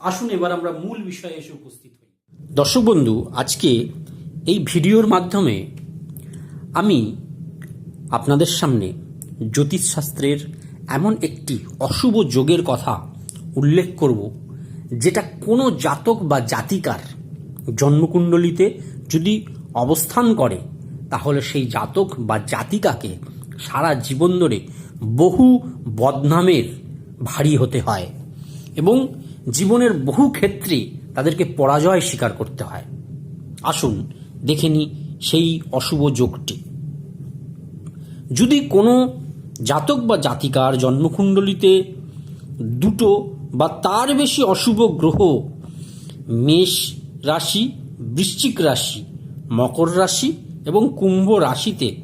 আসুন এবার আমরা মূল বিষয়ে এসে উপস্থিত হই। দর্শক বন্ধু, আজকে এই ভিডিওর মাধ্যমে আমি আপনাদের সামনে জ্যোতিষশাস্ত্রের এমন একটি অশুভ যোগের কথা উল্লেখ করব, যেটা কোনো জাতক বা জাতিকার জন্মকুণ্ডলিতে যদি অবস্থান করে, তাহলে সেই জাতক বা জাতিকাকে সারা জীবন ধরে বহু বদনামের ভারী হতে হয়। এবং জীবনের বহু ক্ষেত্রে তাদেরকে পরাজয় স্বীকার করতে হয়। আসুন দেখে নি সেই অশুভ যোগটি। যদি কোনো জাতক বা জাতিকার জন্মকুণ্ডলিতে দুটো বা তার বেশি অশুভ গ্রহ, মেষ রাশি, বৃশ্চিক রাশি, মকর রাশি এবং কুম্ভ রাশিতে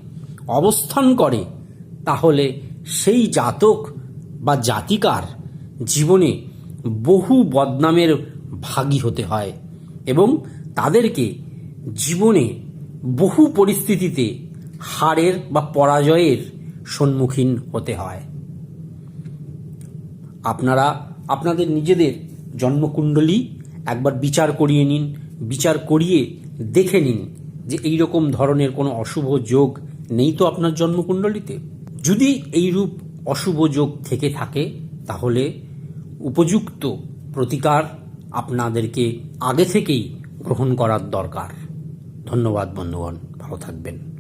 অবস্থান করে, তাহলে সেই জাতক বা জাতিকার জীবনে বহু বদনামের ভাগী হতে হয় এবং তাদেরকে জীবনে বহু পরিস্থিতিতে হারের বা পরাজয়ের সম্মুখীন হতে হয়। আপনারা, আপনাদের নিজেদের জন্মকুণ্ডলী একবার বিচার করিয়ে নিন, বিচার করিয়ে দেখে নিন যে এই রকম ধরনের কোনো অশুভ যোগ নেই তো আপনার জন্মকুণ্ডলীতে। যদি এইরূপ অশুভ যোগ থেকে থাকে, তাহলে উপযুক্ত প্রতিকার আপনাদেরকে আগে থেকেই গ্রহণ করার দরকার। ধন্যবাদ বন্ধুগণ ভালো থাকবেন।